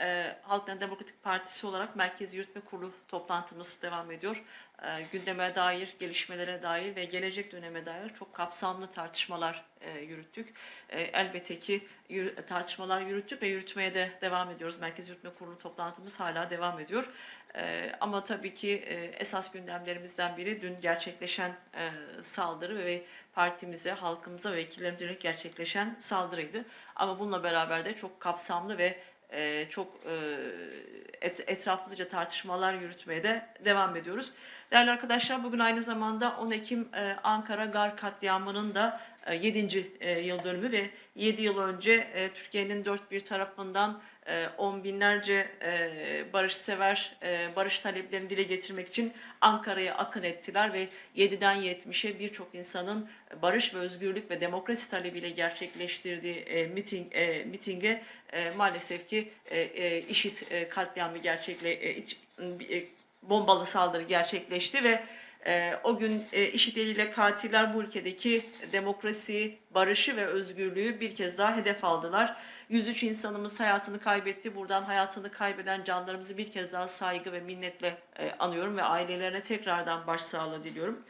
e, Halkların Demokratik Partisi olarak Merkez Yürütme Kurulu toplantımız devam ediyor. E, gündeme dair, gelişmelere dair ve gelecek döneme dair çok kapsamlı tartışmalar e, yürüttük. E, elbette ki yürü- tartışmalar yürüttük ve yürütmeye de devam ediyoruz. Merkez Yürütme Kurulu toplantımız hala devam ediyor. E, ama tabii ki e, esas gündemlerimizden biri dün gerçekleşen e, saldırı ve partimize, halkımıza ve vekillerimize gerçekleşen saldırıydı. Ama bununla beraber de çok kapsamlı ve e, çok e, et, etraflıca tartışmalar yürütmeye de devam ediyoruz. Değerli arkadaşlar bugün aynı zamanda 10 Ekim e, Ankara Gar katliamının da e, 7. e, yıl dönümü ve 7 yıl önce e, Türkiye'nin dört bir tarafından e, on binlerce e, barışsever e, barış taleplerini dile getirmek için Ankara'ya akın ettiler ve 7'den 70'e birçok insanın barış ve özgürlük ve demokrasi talebiyle gerçekleştirdiği e, miting e, mitinge e, maalesef ki e, e, IŞİD e, katliamı gerçekle e, iç- e, bombalı saldırı gerçekleşti ve e, o gün e, IŞİD eliyle katiller bu ülkedeki demokrasi, barışı ve özgürlüğü bir kez daha hedef aldılar. 103 insanımız hayatını kaybetti. Buradan hayatını kaybeden canlarımızı bir kez daha saygı ve minnetle e, anıyorum ve ailelerine tekrardan başsağlığı diliyorum.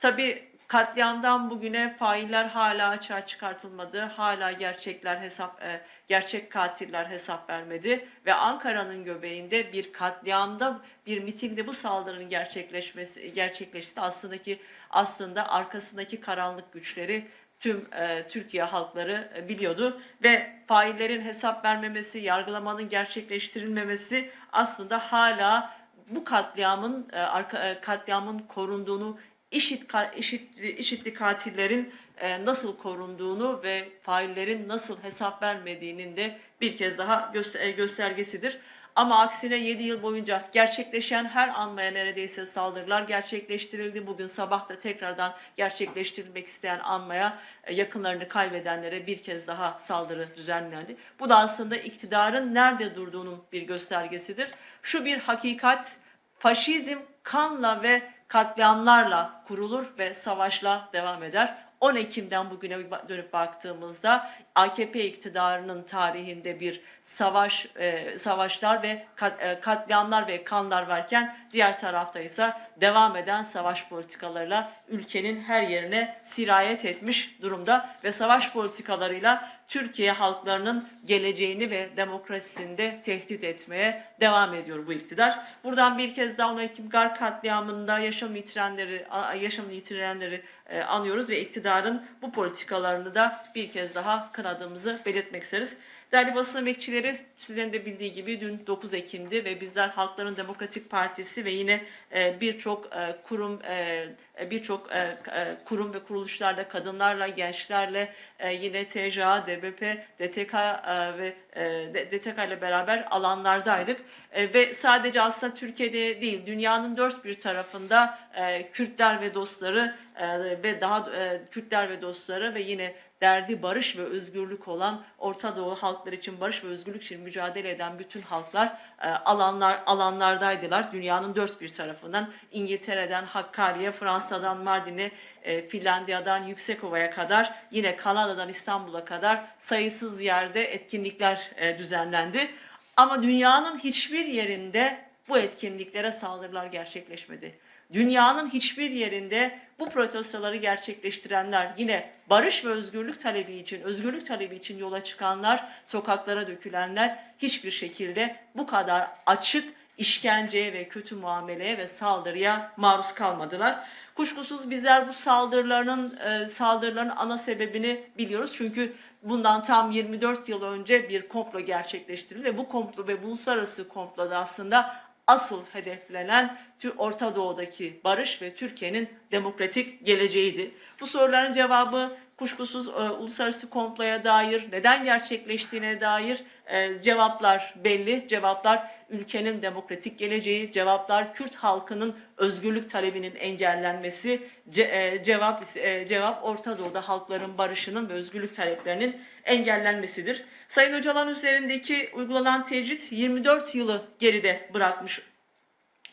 Tabii katliamdan bugüne failler hala açığa çıkartılmadı. Hala gerçekler hesap e, gerçek katiller hesap vermedi ve Ankara'nın göbeğinde bir katliamda bir mitingde bu saldırının gerçekleşmesi gerçekleşti. Aslında ki aslında arkasındaki karanlık güçleri tüm e, Türkiye halkları e, biliyordu ve faillerin hesap vermemesi, yargılamanın gerçekleştirilmemesi aslında hala bu katliamın e, arka, e, katliamın korunduğunu işit, işit, işitli katillerin e, nasıl korunduğunu ve faillerin nasıl hesap vermediğinin de bir kez daha e, göstergesidir. Ama aksine 7 yıl boyunca gerçekleşen her anmaya neredeyse saldırılar gerçekleştirildi. Bugün sabah da tekrardan gerçekleştirilmek isteyen anmaya e, yakınlarını kaybedenlere bir kez daha saldırı düzenlendi. Bu da aslında iktidarın nerede durduğunun bir göstergesidir. Şu bir hakikat, faşizm kanla ve katliamlarla kurulur ve savaşla devam eder. 10 Ekim'den bugüne dönüp baktığımızda AKP iktidarının tarihinde bir savaş, e, savaşlar ve kat, e, katliamlar ve kanlar varken diğer tarafta ise devam eden savaş politikalarıyla ülkenin her yerine sirayet etmiş durumda ve savaş politikalarıyla Türkiye halklarının geleceğini ve demokrasisini de tehdit etmeye devam ediyor bu iktidar. Buradan bir kez daha 10 Ekim Gar katliamında yaşam yitirenleri, yaşamını yitirenleri e, anıyoruz ve iktidarın bu politikalarını da bir kez daha kınadığımızı belirtmek isteriz. Değerli basın emekçileri sizlerin de bildiği gibi dün 9 Ekim'di ve bizler Halkların Demokratik Partisi ve yine e, birçok e, kurum e, birçok kurum ve kuruluşlarla kadınlarla, gençlerle yine TCA, DBP, DTK ve DTK ile beraber alanlardaydık. Ve sadece aslında Türkiye'de değil, dünyanın dört bir tarafında Kürtler ve dostları ve daha Kürtler ve dostları ve yine derdi barış ve özgürlük olan Orta Doğu halkları için barış ve özgürlük için mücadele eden bütün halklar e, alanlar alanlardaydılar. Dünyanın dört bir tarafından İngiltere'den Hakkari'ye, Fransa'dan Mardin'e, e, Finlandiya'dan Yüksekova'ya kadar yine Kanada'dan İstanbul'a kadar sayısız yerde etkinlikler e, düzenlendi. Ama dünyanın hiçbir yerinde bu etkinliklere saldırılar gerçekleşmedi. Dünyanın hiçbir yerinde bu protestoları gerçekleştirenler yine barış ve özgürlük talebi için, özgürlük talebi için yola çıkanlar, sokaklara dökülenler hiçbir şekilde bu kadar açık işkenceye ve kötü muameleye ve saldırıya maruz kalmadılar. Kuşkusuz bizler bu saldırıların e, saldırıların ana sebebini biliyoruz. Çünkü bundan tam 24 yıl önce bir komplo gerçekleştirildi ve bu komplo ve uluslararası komploda aslında asıl hedeflenen Orta Doğu'daki barış ve Türkiye'nin demokratik geleceğiydi. Bu soruların cevabı kuşkusuz e, uluslararası komploya dair, neden gerçekleştiğine dair e, cevaplar belli. Cevaplar ülkenin demokratik geleceği, cevaplar Kürt halkının özgürlük talebinin engellenmesi, ce- e, cevap e, cevap Orta Doğu'da halkların barışının ve özgürlük taleplerinin engellenmesidir. Sayın Öcalan üzerindeki uygulanan tecrit 24 yılı geride bırakmış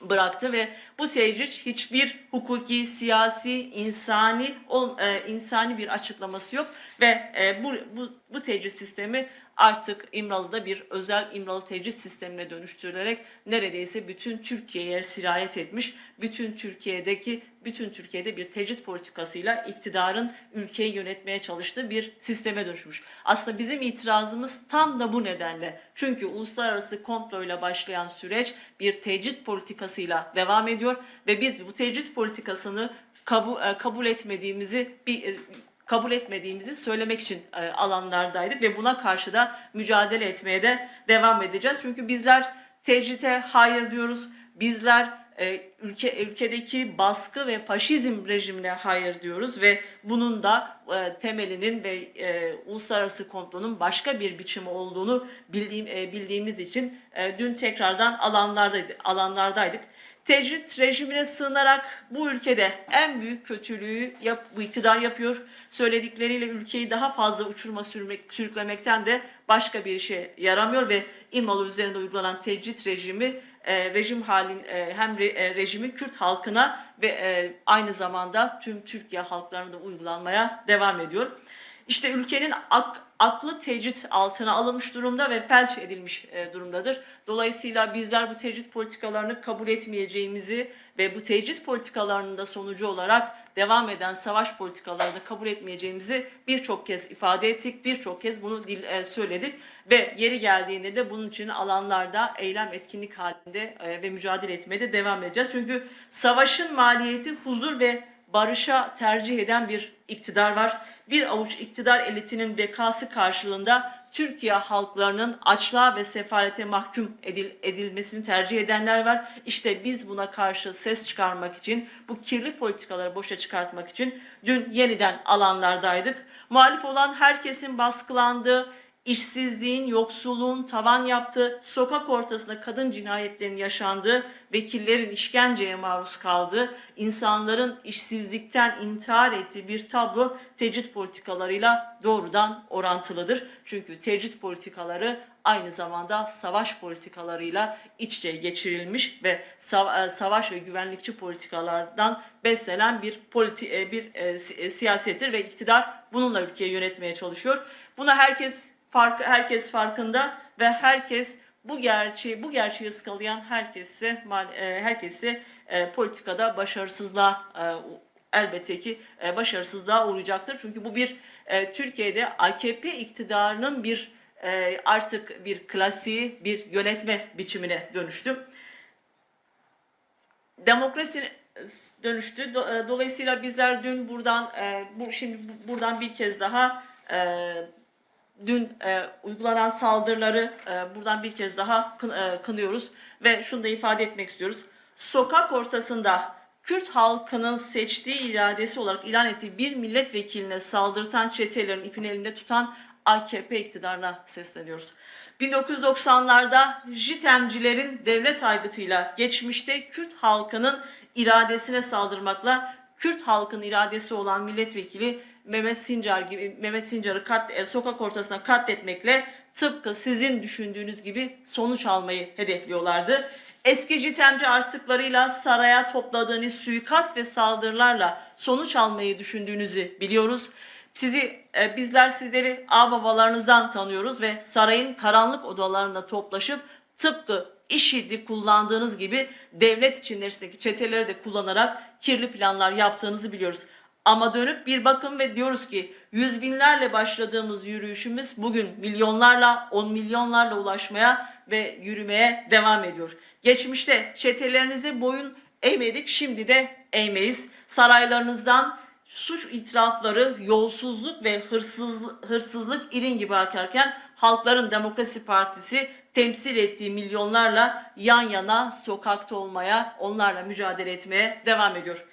bıraktı ve bu tecrit hiçbir hukuki, siyasi, insani e, insani bir açıklaması yok ve e, bu bu bu tecrit sistemi artık İmralı'da bir özel İmralı tecrit sistemine dönüştürülerek neredeyse bütün Türkiye'ye sirayet etmiş. Bütün Türkiye'deki bütün Türkiye'de bir tecrit politikasıyla iktidarın ülkeyi yönetmeye çalıştığı bir sisteme dönüşmüş. Aslında bizim itirazımız tam da bu nedenle. Çünkü uluslararası komployla başlayan süreç bir tecrit politikasıyla devam ediyor ve biz bu tecrit politikasını kabul, e, kabul etmediğimizi bir e, kabul etmediğimizi söylemek için e, alanlardaydık ve buna karşı da mücadele etmeye de devam edeceğiz. Çünkü bizler tecrite hayır diyoruz. Bizler e, ülke ülkedeki baskı ve faşizm rejimine hayır diyoruz ve bunun da e, temelinin ve e, uluslararası komplonun başka bir biçimi olduğunu bildiğim, e, bildiğimiz için e, dün tekrardan alanlardaydı, alanlardaydık. Tecrit rejimine sığınarak bu ülkede en büyük kötülüğü yap, bu iktidar yapıyor. Söyledikleriyle ülkeyi daha fazla uçuruma sürmek, sürüklemekten de başka bir işe yaramıyor ve İmalı üzerinde uygulanan tecrit rejimi e, rejim halin e, hem re, e, rejimi Kürt halkına ve e, aynı zamanda tüm Türkiye halklarına da uygulanmaya devam ediyor. İşte ülkenin ak, aklı tecrit altına alınmış durumda ve felç edilmiş e, durumdadır. Dolayısıyla bizler bu tecrit politikalarını kabul etmeyeceğimizi ve bu tecrit politikalarının da sonucu olarak devam eden savaş politikalarını kabul etmeyeceğimizi birçok kez ifade ettik, birçok kez bunu dil, e, söyledik ve yeri geldiğinde de bunun için alanlarda eylem etkinlik halinde e, ve mücadele etmeye de devam edeceğiz. Çünkü savaşın maliyeti huzur ve barışa tercih eden bir iktidar var. Bir avuç iktidar elitinin bekası karşılığında Türkiye halklarının açlığa ve sefalete mahkum edil, edilmesini tercih edenler var. İşte biz buna karşı ses çıkarmak için, bu kirli politikaları boşa çıkartmak için dün yeniden alanlardaydık. Muhalif olan herkesin baskılandığı, işsizliğin, yoksulluğun tavan yaptığı, sokak ortasında kadın cinayetlerinin yaşandığı, vekillerin işkenceye maruz kaldığı, insanların işsizlikten intihar ettiği bir tablo tecrit politikalarıyla doğrudan orantılıdır. Çünkü tecrit politikaları aynı zamanda savaş politikalarıyla iç içe geçirilmiş ve savaş ve güvenlikçi politikalardan beslenen bir politi bir e, siyasettir ve iktidar bununla ülkeyi yönetmeye çalışıyor. Buna herkes fark, herkes farkında ve herkes bu gerçeği bu gerçeği ıskalayan herkesi e, herkesi e, politikada başarısızlığa e, elbette ki başarısızlığa uğrayacaktır. Çünkü bu bir Türkiye'de AKP iktidarının bir artık bir klasiği, bir yönetme biçimine dönüştü. Demokrasi dönüştü. Dolayısıyla bizler dün buradan bu şimdi buradan bir kez daha dün e, uygulanan saldırıları e, buradan bir kez daha kın, e, kınıyoruz ve şunu da ifade etmek istiyoruz. Sokak ortasında Kürt halkının seçtiği iradesi olarak ilan ettiği bir milletvekiline saldırtan çetelerin ipini elinde tutan AKP iktidarına sesleniyoruz. 1990'larda JITEM'cilerin devlet aygıtıyla geçmişte Kürt halkının iradesine saldırmakla Kürt halkın iradesi olan milletvekili Mehmet Sincar gibi Mehmet Sincar'ı kat, e, sokak ortasına katletmekle tıpkı sizin düşündüğünüz gibi sonuç almayı hedefliyorlardı. Eski citemci artıklarıyla saraya topladığınız suikast ve saldırılarla sonuç almayı düşündüğünüzü biliyoruz. Sizi e, bizler sizleri ağababalarınızdan tanıyoruz ve sarayın karanlık odalarında toplaşıp tıpkı IŞİD'i kullandığınız gibi devlet içindeki çeteleri de kullanarak kirli planlar yaptığınızı biliyoruz. Ama dönüp bir bakın ve diyoruz ki yüz binlerle başladığımız yürüyüşümüz bugün milyonlarla, on milyonlarla ulaşmaya ve yürümeye devam ediyor. Geçmişte çetelerinize boyun eğmedik, şimdi de eğmeyiz. Saraylarınızdan suç itirafları, yolsuzluk ve hırsızlık, hırsızlık irin gibi akarken Halkların Demokrasi Partisi temsil ettiği milyonlarla yan yana sokakta olmaya, onlarla mücadele etmeye devam ediyor.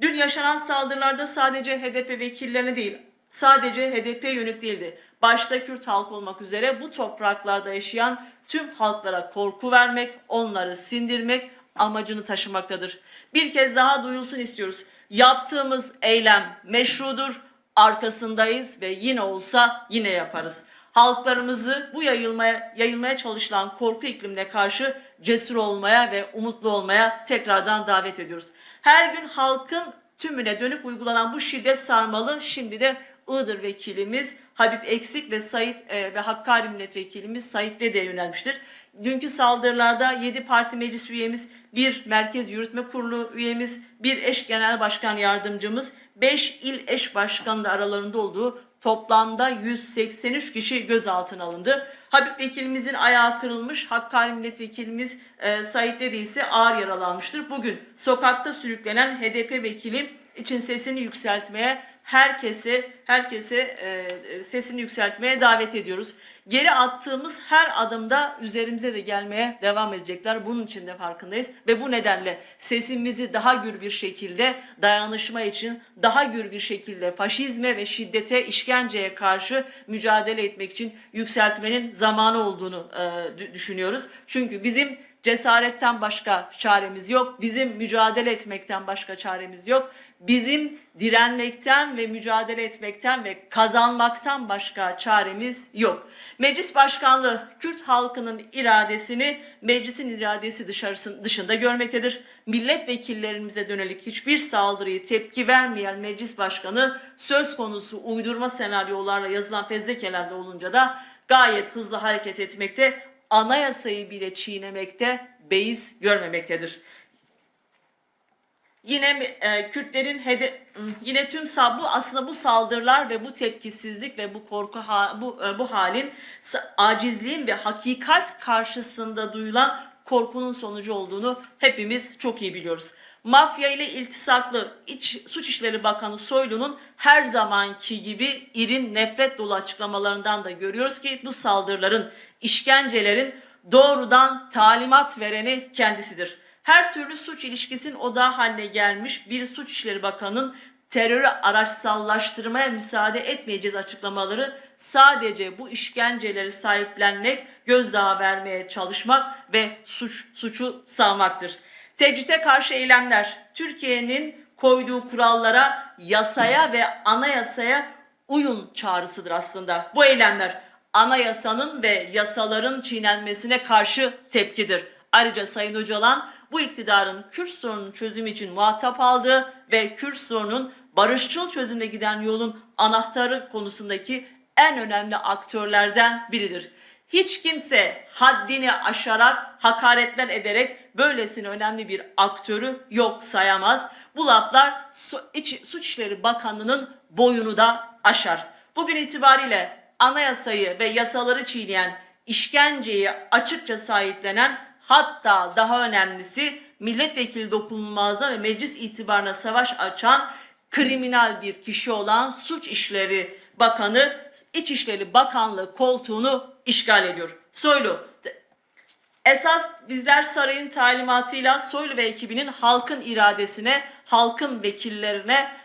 Dün yaşanan saldırılarda sadece HDP vekillerine değil, sadece HDP yönelik değildi. Başta Kürt halk olmak üzere bu topraklarda yaşayan tüm halklara korku vermek, onları sindirmek amacını taşımaktadır. Bir kez daha duyulsun istiyoruz. Yaptığımız eylem meşrudur, arkasındayız ve yine olsa yine yaparız. Halklarımızı bu yayılmaya, yayılmaya çalışılan korku iklimine karşı cesur olmaya ve umutlu olmaya tekrardan davet ediyoruz. Her gün halkın tümüne dönük uygulanan bu şiddet sarmalı şimdi de Iğdır vekilimiz Habib Eksik ve Sait e, ve Hakkari milletvekilimiz Sait Dede'ye yönelmiştir. Dünkü saldırılarda 7 parti meclis üyemiz, bir merkez yürütme kurulu üyemiz, bir eş genel başkan yardımcımız, 5 il eş başkanı da aralarında olduğu toplamda 183 kişi gözaltına alındı. Habib vekilimizin ayağı kırılmış, Hakkari milletvekilimiz e, Sait Dede ise ağır yaralanmıştır. Bugün sokakta sürüklenen HDP vekili için sesini yükseltmeye herkese herkese e, sesini yükseltmeye davet ediyoruz. Geri attığımız her adımda üzerimize de gelmeye devam edecekler. Bunun için de farkındayız ve bu nedenle sesimizi daha gür bir şekilde dayanışma için daha gür bir şekilde faşizme ve şiddete, işkenceye karşı mücadele etmek için yükseltmenin zamanı olduğunu e, dü- düşünüyoruz. Çünkü bizim cesaretten başka çaremiz yok. Bizim mücadele etmekten başka çaremiz yok. Bizim direnmekten ve mücadele etmekten ve kazanmaktan başka çaremiz yok. Meclis başkanlığı Kürt halkının iradesini meclisin iradesi dışarısı, dışında görmektedir. Milletvekillerimize dönelik hiçbir saldırıyı tepki vermeyen meclis başkanı söz konusu uydurma senaryolarla yazılan fezlekelerde olunca da gayet hızlı hareket etmekte, anayasayı bile çiğnemekte, beis görmemektedir. Yine e, Kürtlerin hede yine tüm bu aslında bu saldırılar ve bu tepkisizlik ve bu korku ha- bu e, bu halin acizliğin ve hakikat karşısında duyulan korkunun sonucu olduğunu hepimiz çok iyi biliyoruz. Mafya ile iltisaklı İç, Suç İşleri Bakanı Soylu'nun her zamanki gibi irin nefret dolu açıklamalarından da görüyoruz ki bu saldırıların, işkencelerin doğrudan talimat vereni kendisidir her türlü suç ilişkisinin odağı haline gelmiş bir Suç İşleri Bakanı'nın terörü araçsallaştırmaya müsaade etmeyeceğiz açıklamaları sadece bu işkenceleri sahiplenmek, gözdağı vermeye çalışmak ve suç suçu savmaktır. Tecrite karşı eylemler Türkiye'nin koyduğu kurallara, yasaya ve anayasaya uyun çağrısıdır aslında. Bu eylemler anayasanın ve yasaların çiğnenmesine karşı tepkidir. Ayrıca Sayın Öcalan bu iktidarın Kürt sorunun çözümü için muhatap aldığı ve Kürt sorunun barışçıl çözümle giden yolun anahtarı konusundaki en önemli aktörlerden biridir. Hiç kimse haddini aşarak, hakaretler ederek böylesine önemli bir aktörü yok sayamaz. Bu laflar Suç İşleri Bakanlığı'nın boyunu da aşar. Bugün itibariyle anayasayı ve yasaları çiğneyen, işkenceyi açıkça sahiplenen hatta daha önemlisi milletvekili dokunulmazlığa ve meclis itibarına savaş açan kriminal bir kişi olan Suç İşleri Bakanı İçişleri Bakanlığı koltuğunu işgal ediyor. Soylu Esas bizler sarayın talimatıyla Soylu ve ekibinin halkın iradesine, halkın vekillerine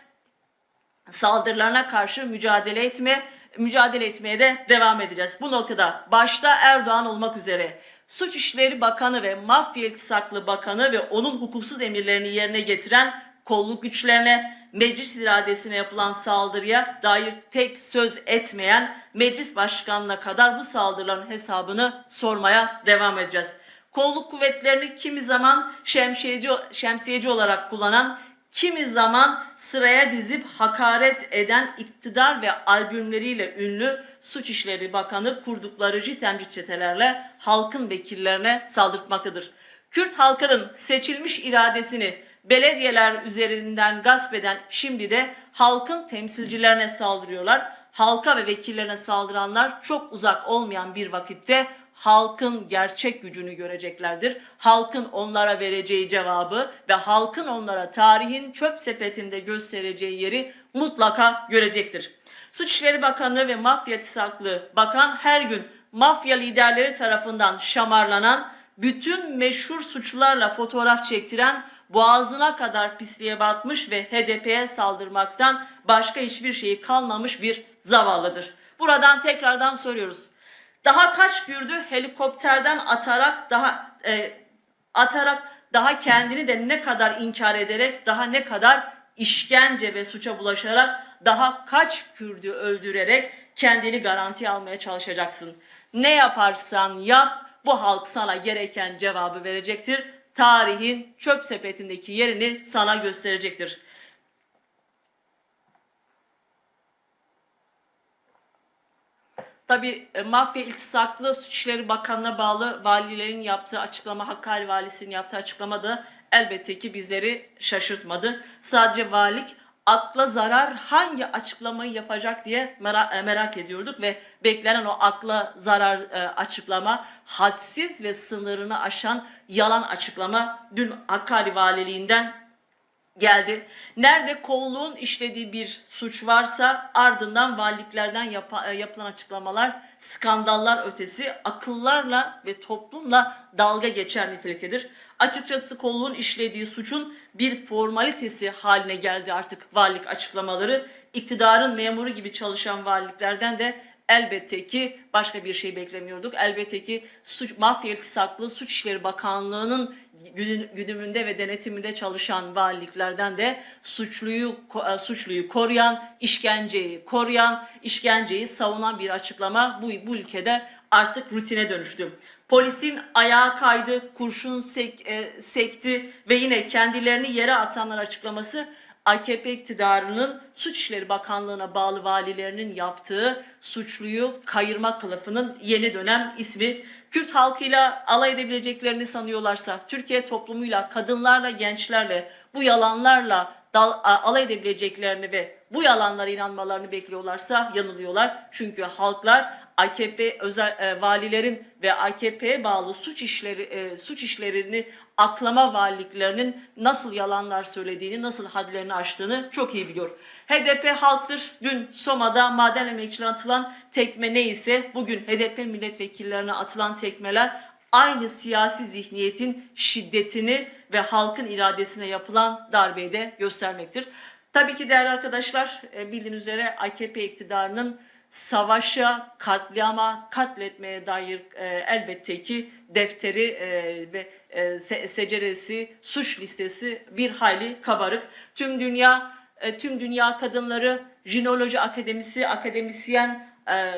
saldırılarına karşı mücadele etme, mücadele etmeye de devam edeceğiz. Bu noktada başta Erdoğan olmak üzere Suç İşleri Bakanı ve Mafya İltisaklı Bakanı ve onun hukuksuz emirlerini yerine getiren kolluk güçlerine, meclis iradesine yapılan saldırıya dair tek söz etmeyen meclis başkanına kadar bu saldırıların hesabını sormaya devam edeceğiz. Kolluk kuvvetlerini kimi zaman şemsiyeci, şemsiyeci olarak kullanan, kimi zaman sıraya dizip hakaret eden iktidar ve albümleriyle ünlü Suç İşleri Bakanı kurdukları jitemci çetelerle halkın vekillerine saldırtmaktadır. Kürt halkının seçilmiş iradesini belediyeler üzerinden gasp eden şimdi de halkın temsilcilerine saldırıyorlar. Halka ve vekillerine saldıranlar çok uzak olmayan bir vakitte halkın gerçek gücünü göreceklerdir. Halkın onlara vereceği cevabı ve halkın onlara tarihin çöp sepetinde göstereceği yeri mutlaka görecektir. Suç İşleri Bakanlığı ve Mafya İttisaklı Bakan her gün mafya liderleri tarafından şamarlanan, bütün meşhur suçlularla fotoğraf çektiren, boğazına kadar pisliğe batmış ve HDP'ye saldırmaktan başka hiçbir şeyi kalmamış bir zavallıdır. Buradan tekrardan soruyoruz. Daha kaç Kürdü helikopterden atarak daha e, atarak daha kendini de ne kadar inkar ederek daha ne kadar işkence ve suça bulaşarak daha kaç Kürdü öldürerek kendini garantiye almaya çalışacaksın. Ne yaparsan yap bu halk sana gereken cevabı verecektir. Tarihin çöp sepetindeki yerini sana gösterecektir. Tabii e, mafya iltisaklı Suç İşleri Bakanlığı'na bağlı valilerin yaptığı açıklama, Hakkari Valisi'nin yaptığı açıklama da elbette ki bizleri şaşırtmadı. Sadece valilik akla zarar hangi açıklamayı yapacak diye merak, e, merak ediyorduk ve beklenen o akla zarar e, açıklama hadsiz ve sınırını aşan yalan açıklama dün Hakkari Valiliğinden geldi. Nerede kolluğun işlediği bir suç varsa ardından valiliklerden yapa- e, yapılan açıklamalar skandallar ötesi akıllarla ve toplumla dalga geçer niteliktedir. Açıkçası kolluğun işlediği suçun bir formalitesi haline geldi artık valilik açıklamaları. İktidarın memuru gibi çalışan valiliklerden de elbette ki başka bir şey beklemiyorduk. Elbette ki suç, mafya iltisaklı Suç İşleri Bakanlığı'nın güdü- güdümünde ve denetiminde çalışan valiliklerden de suçluyu e, suçluyu koruyan, işkenceyi koruyan, işkenceyi savunan bir açıklama bu, bu ülkede artık rutine dönüştü. Polisin ayağa kaydı, kurşun sek- e, sekti ve yine kendilerini yere atanlar açıklaması AKP iktidarının Suç İşleri Bakanlığı'na bağlı valilerinin yaptığı suçluyu kayırma kılıfının yeni dönem ismi. Kürt halkıyla alay edebileceklerini sanıyorlarsa, Türkiye toplumuyla, kadınlarla, gençlerle, bu yalanlarla dal, alay edebileceklerini ve bu yalanlara inanmalarını bekliyorlarsa yanılıyorlar. Çünkü halklar AKP özel e, valilerin ve AKP'ye bağlı suç işleri e, suç işlerini aklama valiliklerinin nasıl yalanlar söylediğini, nasıl hadlerini aştığını çok iyi biliyor. HDP halktır. Dün Soma'da maden emekçilerine atılan tekme neyse bugün HDP milletvekillerine atılan tekmeler aynı siyasi zihniyetin şiddetini ve halkın iradesine yapılan darbeyi de göstermektir. Tabii ki değerli arkadaşlar e, bildiğiniz üzere AKP iktidarının savaşa, katliama, katletmeye dair e, elbette ki defteri e, ve e, se- seceresi, suç listesi bir hayli kabarık. Tüm dünya e, tüm dünya kadınları Jinoloji Akademisi akademisyen e,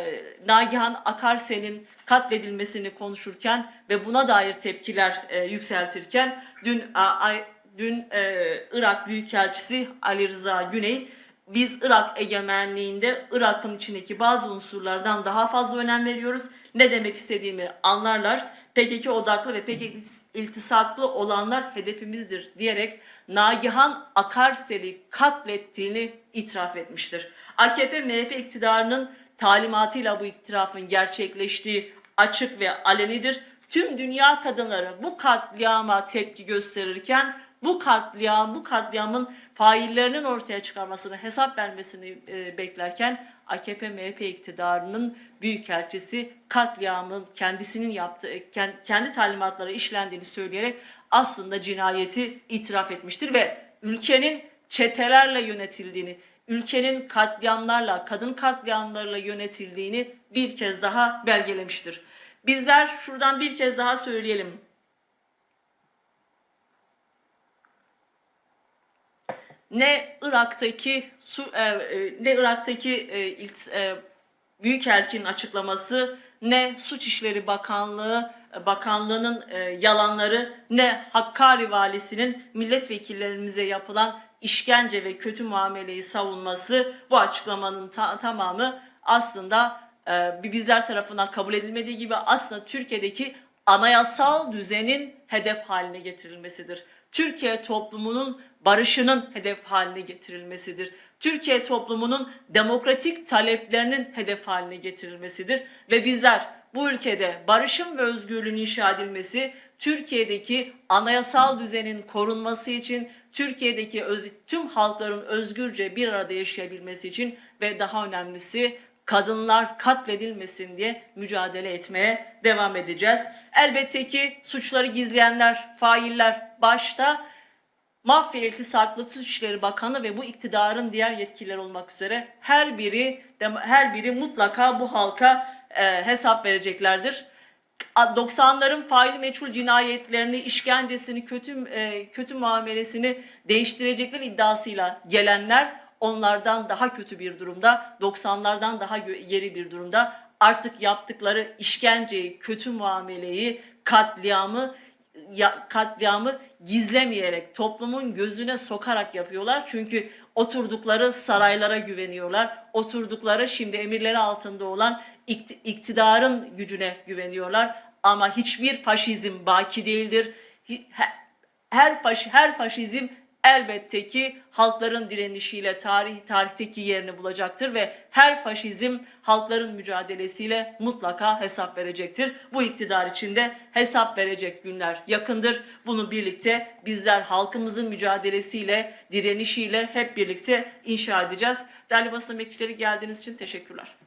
Nagihan Akarsel'in katledilmesini konuşurken ve buna dair tepkiler e, yükseltirken dün a, ay, dün e, Irak Büyükelçisi Ali Rıza Güney biz Irak egemenliğinde Irak'ın içindeki bazı unsurlardan daha fazla önem veriyoruz. Ne demek istediğimi anlarlar. PKK odaklı ve PKK iltisaklı olanlar hedefimizdir diyerek Nagihan Akarsel'i katlettiğini itiraf etmiştir. AKP MHP iktidarının talimatıyla bu itirafın gerçekleştiği açık ve alenidir. Tüm dünya kadınları bu katliama tepki gösterirken bu katliam, bu katliamın faillerinin ortaya çıkarmasını, hesap vermesini e, beklerken AKP MHP iktidarının büyükelçisi katliamın kendisinin yaptığı, kend- kendi talimatları işlendiğini söyleyerek aslında cinayeti itiraf etmiştir ve ülkenin çetelerle yönetildiğini, ülkenin katliamlarla, kadın katliamlarla yönetildiğini bir kez daha belgelemiştir. Bizler şuradan bir kez daha söyleyelim. Ne Irak'taki su, e, e, ne Irak'taki e, ilt- e, büyükelçinin açıklaması ne Suç İşleri Bakanlığı Bakanlığı'nın e, yalanları ne Hakkari valisinin milletvekillerimize yapılan işkence ve kötü muameleyi savunması bu açıklamanın ta- tamamı aslında e, bizler tarafından kabul edilmediği gibi aslında Türkiye'deki anayasal düzenin hedef haline getirilmesidir. Türkiye toplumunun barışının hedef haline getirilmesidir. Türkiye toplumunun demokratik taleplerinin hedef haline getirilmesidir ve bizler bu ülkede barışın ve özgürlüğün inşa edilmesi, Türkiye'deki anayasal düzenin korunması için, Türkiye'deki öz- tüm halkların özgürce bir arada yaşayabilmesi için ve daha önemlisi kadınlar katledilmesin diye mücadele etmeye devam edeceğiz. Elbette ki suçları gizleyenler, failler başta Mafya İltisaklı Suç İşleri Bakanı ve bu iktidarın diğer yetkilileri olmak üzere her biri her biri mutlaka bu halka e, hesap vereceklerdir. 90'ların faili meçhul cinayetlerini, işkencesini, kötü e, kötü muamelesini değiştirecekler iddiasıyla gelenler onlardan daha kötü bir durumda, 90'lardan daha geri bir durumda. Artık yaptıkları işkenceyi, kötü muameleyi, katliamı ya, katliamı gizlemeyerek, toplumun gözüne sokarak yapıyorlar. Çünkü oturdukları saraylara güveniyorlar. Oturdukları şimdi emirleri altında olan ikti- iktidarın gücüne güveniyorlar ama hiçbir faşizm baki değildir. Her faş her faşizm elbette ki halkların direnişiyle tarih tarihteki yerini bulacaktır ve her faşizm halkların mücadelesiyle mutlaka hesap verecektir. Bu iktidar için de hesap verecek günler yakındır. Bunu birlikte bizler halkımızın mücadelesiyle, direnişiyle hep birlikte inşa edeceğiz. Değerli basın emekçileri geldiğiniz için teşekkürler.